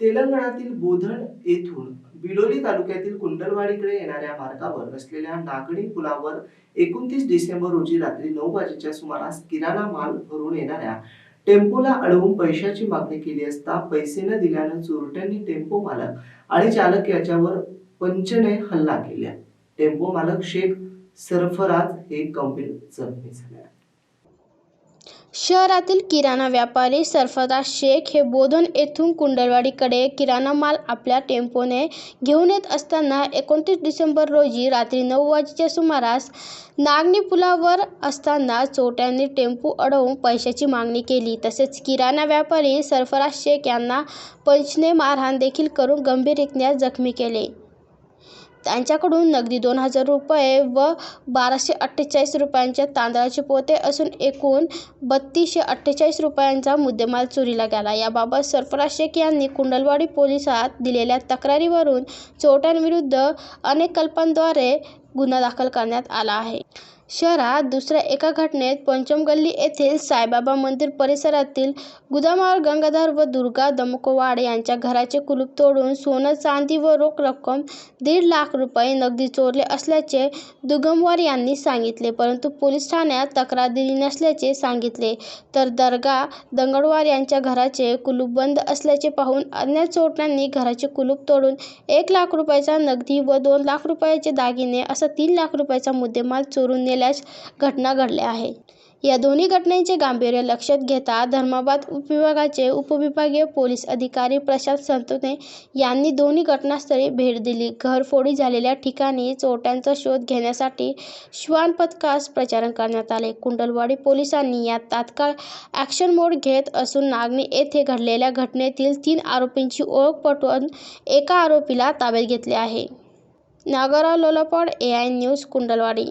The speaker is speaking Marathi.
तेलंगणातील बोधन येथून बिलोली तालुक्यातील कुंडलवाडीकडे येणाऱ्या मार्गावर असलेल्या नागणी पुलावर एकोणतीस डिसेंबर रोजी रात्री नऊ वाजेच्या सुमारास किराणा माल भरून येणाऱ्या टेम्पोला अडवून पैशाची मागणी केली असता पैसे न दिल्यानं चोरट्यांनी टेम्पो मालक आणि चालक याच्यावर पंचने हल्ला केला टेम्पो मालक शेख सरफराज हे गंभीर जखमी झाले शहरातील किराणा व्यापारी सरफराज शेख हे बोधन येथून कुंडलवाडीकडे किराणा माल आपल्या टेम्पोने घेऊन येत असताना एकोणतीस डिसेंबर रोजी रात्री नऊ वाजेच्या सुमारास नागणी पुलावर असताना चोरट्यांनी टेम्पो अडवून पैशाची मागणी केली. तसेच किराणा व्यापारी सरफराज शेख यांना पंचने मारहाण देखील करून गंभीररीत्या जखमी केले. त्यांच्याकडून नगदी दोन हजार रुपये व बाराशे अठ्ठेचाळीस रुपयांचे तांदळाचे पोते असून एकूण बत्तीसशे अठ्ठेचाळीस रुपयांचा मुद्देमाल चोरीला गेला. याबाबत सरफराज शेख यांनी कुंडलवाडी पोलिसात दिलेल्या तक्रारीवरून चोरट्यांविरुद्ध अनेक कल्पांद्वारे गुन्हा दाखल करण्यात आला आहे. शहरात दुसऱ्या एका घटनेत पंचमगल्ली येथील साईबाबा मंदिर परिसरातील गुदामावर गंगाधर व दुर्गा दमकोवाड यांच्या घराचे कुलूप तोडून सोनं चांदी व रोख रक्कम दीड लाख रुपये नगदी चोरले असल्याचे दुगमवार यांनी सांगितले. परंतु पोलीस ठाण्यात तक्रार दिली नसल्याचे सांगितले. तर दर्गा दंगडवार यांच्या घराचे कुलूप बंद असल्याचे पाहून अज्ञात चोरट्यांनी घराचे कुलूप तोडून एक लाख रुपयाचा नगदी व दोन लाख रुपयाचे दागिने असा तीन लाख रुपयाचा मुद्देमाल चोरून नेल्याची घटना घडल्या आहे या दोन्ही घटनेचे गांभीर्य लक्षात घेता धर्माबाद उपविभागाचे उपविभागीय पोलीस अधिकारी प्रशांत संतोने यांनी दोन्ही घटनास्थळी भेट दिली. घरफोडी झालेल्या ठिकाणी चोरट्यांचा शोध घेण्यासाठी श्वान पथकास प्रचारण करण्यात आले. कुंडलवाडी पोलिसांनी यात तात्काळ ॲक्शन मोड घेत असून नागणी येथे घडलेल्या घटनेतील तीन आरोपींची ओळख पटवून एका आरोपीला ताब्यात घेतले आहे. Nagrao Lolapad A I news Kundalwadi.